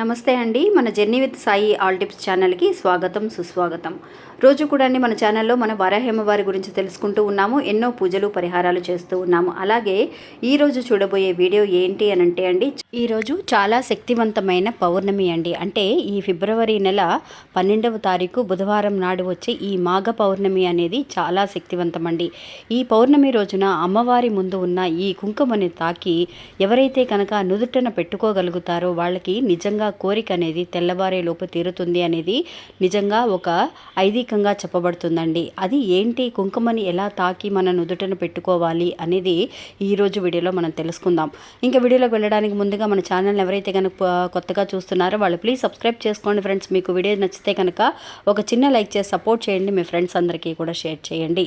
నమస్తే అండి. మన journey with Sai all tips ఛానల్కి స్వాగతం సుస్వాగతం. రోజు కూడా అండి మన ఛానల్లో మన వారాహేమవారి గురించి తెలుసుకుంటూ ఉన్నాము ఎన్నో పూజలు పరిహారాలు చేస్తూ ఉన్నాము. అలాగే ఈరోజు చూడబోయే వీడియో ఏంటి అని అంటే అండి ఈరోజు చాలా శక్తివంతమైన పౌర్ణమి అండి. అంటే ఈ ఫిబ్రవరి నెల పన్నెండవ తారీఖు బుధవారం నాడు వచ్చే ఈ మాఘ పౌర్ణమి అనేది చాలా శక్తివంతం అండి. ఈ పౌర్ణమి రోజున అమ్మవారి ముందు ఉన్న ఈ కుంకుమని తాకి ఎవరైతే కనుక నుదుటన పెట్టుకోగలుగుతారో వాళ్ళకి నిజంగా కోరిక అనేది తెల్లవారే లోపు తీరుతుంది అనేది నిజంగా ఒక ఐదీకంగా చెప్పబడుతుందండి. అది ఏంటి? కుంకుమని ఎలా తాకి మన నుదుటను పెట్టుకోవాలి అనేది ఈరోజు వీడియోలో మనం తెలుసుకుందాం. ఇంకా వీడియోలోకి వెళ్ళడానికి ముందుగా మన ఛానల్ ఎవరైతే కనుక కొత్తగా చూస్తున్నారో వాళ్ళు ప్లీజ్ సబ్స్క్రైబ్ చేసుకోండి ఫ్రెండ్స్. మీకు వీడియో నచ్చితే కనుక ఒక చిన్న లైక్ చేసి సపోర్ట్ చేయండి. మీ ఫ్రెండ్స్ అందరికీ కూడా షేర్ చేయండి.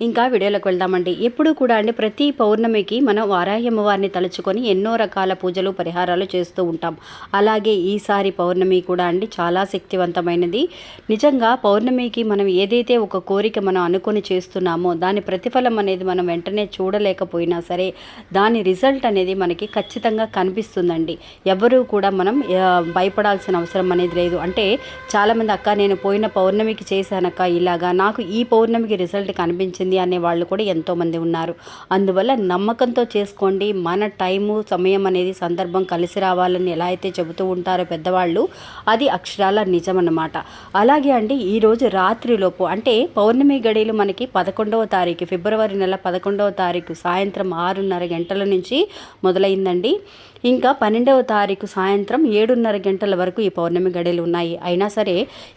ఇంకా వీడియోలోకి వెళ్దామండి. ఎప్పుడు కూడా అండి ప్రతి పౌర్ణమికి మనం వారాహి అమ్మవారిని తలుచుకొని ఎన్నో రకాల పూజలు పరిహారాలు చేస్తూ ఉంటాం. అలాగే ఈసారి పౌర్ణమి కూడా అండి చాలా శక్తివంతమైనది. నిజంగా పౌర్ణమికి మనం ఏదైతే ఒక కోరిక మనం అనుకొని చేస్తున్నామో దాని ప్రతిఫలం అనేది మనం వెంటనే చూడలేకపోయినా సరే దాని రిజల్ట్ అనేది మనకి ఖచ్చితంగా కనిపిస్తుందండి. ఎవరూ కూడా మనం భయపడాల్సిన అవసరం అనేది లేదు. అంటే చాలామంది అక్క నేను పోయిన పౌర్ణమికి చేశానక్క ఇలాగా నాకు ఈ పౌర్ణమికి రిజల్ట్ కనిపించింది అనే వాళ్ళు కూడా ఎంతోమంది ఉన్నారు. అందువల్ల నమ్మకంతో చేసుకోండి. మన టైము సమయం అనేది సందర్భం కలిసి రావాలని ఎలా అయితే చెబుతూ ఉంటారో పెద్దవాళ్ళు అది అక్షరాల నిజం అన్నమాట అలాగే అండి ఈరోజు రాత్రిలోపు అంటే పౌర్ణమి గడియలు మనకి పదకొండవ తారీఖు ఫిబ్రవరి నెల పదకొండవ తారీఖు సాయంత్రం ఆరున్నర గంటల నుంచి మొదలైందండి. ఇంకా పన్నెండవ తారీఖు సాయంత్రం ఏడున్నర గంటల వరకు ఈ పౌర్ణమి గడియలు ఉన్నాయి. అయినా సరే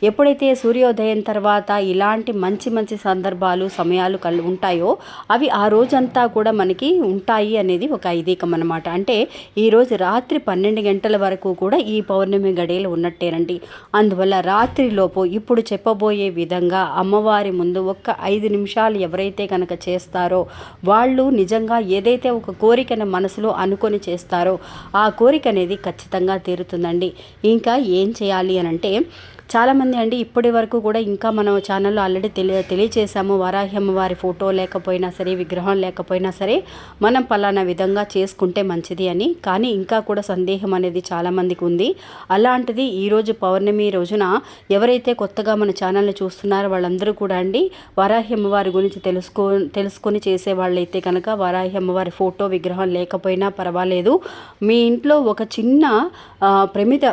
ఎప్పుడైతే సూర్యోదయం తర్వాత ఇలాంటి మంచి మంచి సందర్భాలు సమయాలు కల్ ఉంటాయో అవి ఆ రోజంతా కూడా మనకి ఉంటాయి అనేది ఒక ఐదీకం అన్నమాట. అంటే ఈరోజు రాత్రి పన్నెండు గంటల వరకు కూడా ఈ పౌర్ణమి గడియలు ఉన్నట్టేనండి. అందువల్ల రాత్రిలోపు ఇప్పుడు చెప్పబోయే విధంగా అమ్మవారి ముందు ఒక్క ఐదు నిమిషాలు ఎవరైతే కనుక చేస్తారో వాళ్ళు నిజంగా ఏదైతే ఒక కోరికను మనసులో అనుకొని చేస్తారో ఆ కోరిక అనేది ఖచ్చితంగా తీరుతుందండి. ఇంకా ఏం చేయాలి అని అంటే చాలామంది అండి ఇప్పటి వరకు కూడా ఇంకా మనం ఛానల్లో ఆల్రెడీ తెలియ తెలియచేసాము వారాహ్యమ్మ వారి ఫోటో లేకపోయినా సరే విగ్రహం లేకపోయినా సరే మనం పలానా విధంగా చేసుకుంటే మంచిది అని. కానీ ఇంకా కూడా సందేహం అనేది చాలామందికి ఉంది. అలాంటిది ఈరోజు పౌర్ణమి రోజున ఎవరైతే కొత్తగా మన ఛానల్ని చూస్తున్నారో వాళ్ళందరూ కూడా అండి వారాహ్యమ్మ వారి గురించి తెలుసుకో తెలుసుకొని చేసే వాళ్ళైతే కనుక వారాహ్యమ్మ వారి ఫోటో విగ్రహం లేకపోయినా పర్వాలేదు. మీ ఇంట్లో ఒక చిన్న ప్రమిత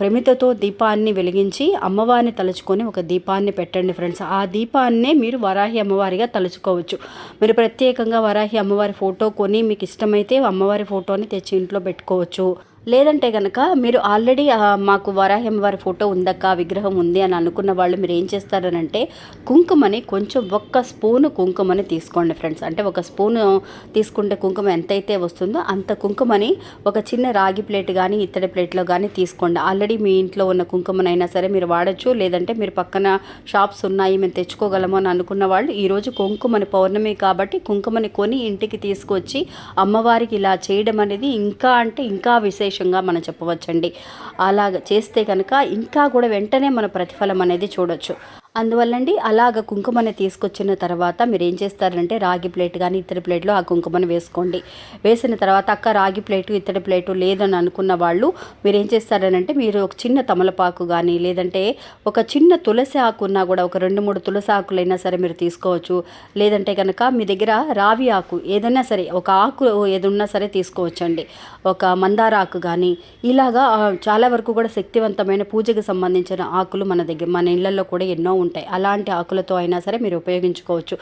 ప్రమితతో దీపాన్ని వెలిగించి అమ్మవారిని తలుచుకొని ఒక దీపాన్ని పెట్టండి ఫ్రెండ్స్. ఆ దీపాన్నే మీరు వరాహి అమ్మవారిగా తలుచుకోవచ్చు. మీరు ప్రత్యేకంగా వరాహి అమ్మవారి ఫోటో కొని మీకు ఇష్టమైతే అమ్మవారి ఫోటోని తెచ్చి ఇంట్లో పెట్టుకోవచ్చు. లేదంటే కనుక మీరు ఆల్రెడీ మాకు వరాహం వారి ఫోటో ఉందక్క విగ్రహం ఉంది అని అనుకున్న వాళ్ళు మీరు ఏం చేస్తారనంటే కుంకుమని కొంచెం ఒక్క స్పూను కుంకుమని తీసుకోండి ఫ్రెండ్స్. అంటే ఒక స్పూను తీసుకుంటే కుంకుమ ఎంతైతే వస్తుందో అంత కుంకుమని ఒక చిన్న రాగి ప్లేట్ కానీ ఇత్తడి ప్లేట్లో కానీ తీసుకోండి. ఆల్రెడీ మీ ఇంట్లో ఉన్న కుంకుమనైనా సరే మీరు వాడచ్చు లేదంటే మీరు పక్కన షాప్స్ ఉన్నాయి మేము తెచ్చుకోగలము అని అనుకున్న వాళ్ళు ఈరోజు కుంకుమని పౌర్ణమి కాబట్టి కుంకుమని కొని ఇంటికి తీసుకొచ్చి అమ్మవారికి ఇలా చేయడం అనేది ఇంకా అంటే ఇంకా విశేషం. విశేషంగా మనం చెప్పవచ్చండి. అలాగ చేస్తే కనుక ఇంకా కూడా వెంటనే మన ప్రతిఫలం అనేది చూడొచ్చు. అందువల్లండి అలాగ కుంకుమని తీసుకొచ్చిన తర్వాత మీరు ఏం చేస్తారంటే రాగి ప్లేట్ కానీ ఇత్తడి ప్లేట్లో ఆ కుంకుమని వేసుకోండి. వేసిన తర్వాత అక్క రాగి ప్లేటు ఇత్తడి ప్లేటు లేదని అనుకున్న వాళ్ళు మీరు ఏం చేస్తారనంటే మీరు ఒక చిన్న తమలపాకు కానీ లేదంటే ఒక చిన్న తులసి ఆకు ఉన్నా కూడా ఒక రెండు మూడు తులసి ఆకులైనా సరే మీరు తీసుకోవచ్చు. లేదంటే కనుక మీ దగ్గర రావి ఆకు ఏదైనా సరే ఒక ఆకు ఏదన్నా సరే తీసుకోవచ్చండి. ఒక మందార ఆకు కానీ ఇలాగా చాలా వరకు కూడా శక్తివంతమైన పూజకు సంబంధించిన ఆకులు మన దగ్గర మన ఇళ్ళలో కూడా ఎన్నో ఉంటాయి. అలాంటి ఆకులతో అయినా సరే మీరు ఉపయోగించుకోవచ్చు.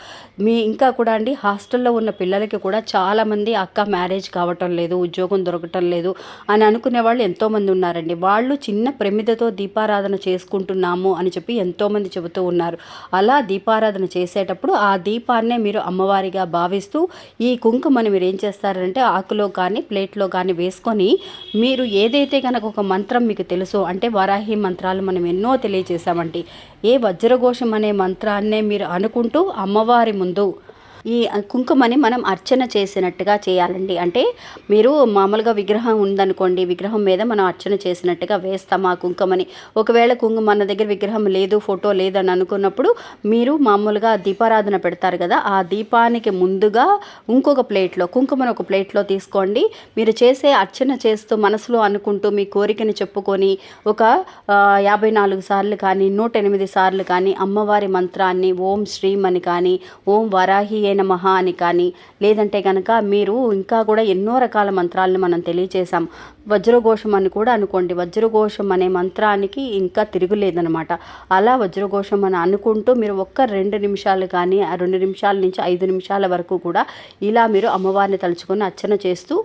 మీ ఇంకా కూడా అండి హాస్టల్లో ఉన్న పిల్లలకి కూడా చాలామంది అక్క మ్యారేజ్ కావటం లేదు ఉద్యోగం దొరకటం లేదు అని అనుకునే వాళ్ళు ఎంతోమంది ఉన్నారండి. వాళ్ళు చిన్న ప్రమిదతో దీపారాధన చేసుకుంటున్నాము అని చెప్పి ఎంతోమంది చెబుతూ ఉన్నారు. అలా దీపారాధన చేసేటప్పుడు ఆ దీపాన్నే మీరు అమ్మవారిగా భావిస్తూ ఈ కుంకుమని మీరు ఏం చేస్తారంటే ఆకులో కానీ ప్లేట్లో కానీ వేసుకొని మీరు ఏదైతే కనుక ఒక మంత్రం మీకు తెలుసో అంటే వరాహి మంత్రాలు మనం ఎన్నో తెలియజేసామండి ఏ వజ్ర రుద్రఘోషం అనే మంత్రాన్నే మీరు అనుకుంటూ అమ్మవారి ముందు ఈ కుంకుమని మనం అర్చన చేసినట్టుగా చేయాలండి. అంటే మీరు మామూలుగా విగ్రహం ఉందనుకోండి విగ్రహం మీద మనం అర్చన చేసినట్టుగా వేస్తాం ఆ కుంకుమని. ఒకవేళ కుంకుమ మన దగ్గర విగ్రహం లేదు ఫోటో లేదని అనుకున్నప్పుడు మీరు మామూలుగా దీపారాధన పెడతారు కదా ఆ దీపానికి ముందుగా ఇంకొక ప్లేట్లో కుంకుమను ఒక ప్లేట్లో తీసుకోండి. మీరు చేసే అర్చన చేస్తూ మనసులో అనుకుంటూ మీ కోరికని చెప్పుకొని ఒక యాభై నాలుగు సార్లు కానీ నూట ఎనిమిది సార్లు కానీ అమ్మవారి మంత్రాన్ని ఓం శ్రీమని కానీ ఓం వరాహి నమ అని కానీ లేదంటే కనుక మీరు ఇంకా కూడా ఎన్నో రకాల మంత్రాలను మనం తెలియచేసాం వజ్రఘోషం అని కూడా అనుకోండి. వజ్రఘోషం అనే మంత్రానికి ఇంకా తిరుగులేదనమాట అలా వజ్రఘోషం అని అనుకుంటూ మీరు ఒక్క రెండు నిమిషాలు కానీ ఆ రెండు నిమిషాల నుంచి ఐదు నిమిషాల వరకు కూడా ఇలా మీరు అమ్మవారిని తలుచుకొని అర్చన చేస్తూ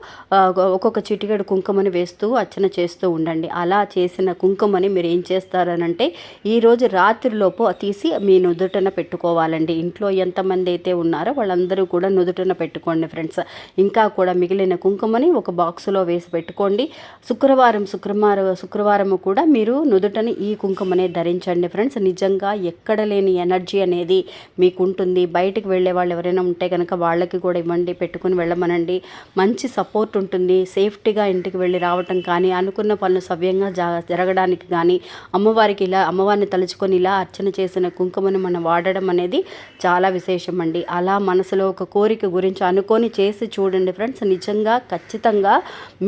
ఒక్కొక్క చిటికెడు కుంకుమని వేస్తూ అర్చన చేస్తూ ఉండండి. అలా చేసిన కుంకుమని మీరు ఏం చేస్తారనంటే ఈరోజు రాత్రిలోపు తీసి మీ నుదుటన పెట్టుకోవాలండి. ఇంట్లో ఎంతమంది అయితే ఉన్నారో వాళ్ళందరూ కూడా నుదుటన పెట్టుకోండి ఫ్రెండ్స్. ఇంకా కూడా మిగిలిన కుంకుమని ఒక బాక్సులో వేసి పెట్టుకోండి. శుక్రవారం శుక్రవారం శుక్రవారం కూడా మీరు నుదుటని ఈ కుంకుమనే ధరించండి ఫ్రెండ్స్. నిజంగా ఎక్కడ లేని ఎనర్జీ అనేది మీకు ఉంటుంది బయటకు వెళ్ళే వాళ్ళు ఎవరైనా ఉంటే కనుక వాళ్ళకి కూడా ఇవ్వండి పెట్టుకుని వెళ్ళమనండి. మంచి సపోర్ట్ ఉంటుంది. సేఫ్టీగా ఇంటికి వెళ్ళి రావటం కానీ అనుకున్న పనులు సవ్యంగా జరగడానికి కానీ అమ్మవారికి ఇలా అమ్మవారిని తలుచుకొని ఇలా అర్చన చేసిన కుంకుమను మనం వాడడం అనేది చాలా విశేషం అండి అలా మనసులో ఒక కోరిక గురించి అనుకొని చేసి చూడండి ఫ్రెండ్స్. నిజంగా ఖచ్చితంగా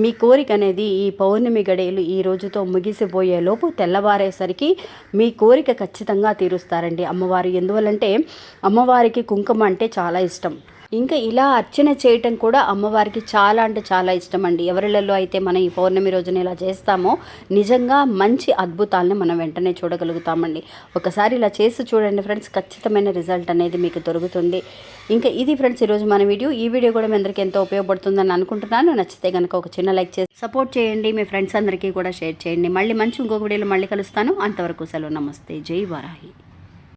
మీ కోరిక అనేది ఈ పౌర్ణమి గడియలు ఈ రోజుతో ముగిసిపోయేలోపు తెల్లవారేసరికి మీ కోరిక ఖచ్చితంగా తీరుస్తారండి అమ్మవారు. ఎందువల్లంటే అమ్మవారికి కుంకుమ అంటే చాలా ఇష్టం. ఇంకా ఇలా అర్చన చేయటం కూడా అమ్మవారికి చాలా అంటే చాలా ఇష్టం అండి ఎవరిలలో అయితే మనం ఈ పౌర్ణమి రోజున ఇలా చేస్తామో నిజంగా మంచి అద్భుతాలను మనం వెంటనే చూడగలుగుతామండి. ఒకసారి ఇలా చేసి చూడండి ఫ్రెండ్స్ ఖచ్చితమైన రిజల్ట్ అనేది మీకు దొరుకుతుంది. ఇంకా ఇది ఫ్రెండ్స్ ఈరోజు మన వీడియో. ఈ వీడియో కూడా మీ అందరికీ ఎంతో ఉపయోగపడుతుందని అనుకుంటున్నాను. నచ్చితే కనుక ఒక చిన్న లైక్ చేసి సపోర్ట్ చేయండి. మీ ఫ్రెండ్స్ అందరికీ కూడా షేర్ చేయండి. మళ్ళీ మంచి ఇంకొక వీడియోలో మళ్ళీ కలుస్తాను. అంతవరకు సెలవు. నమస్తే. జై వారాహి.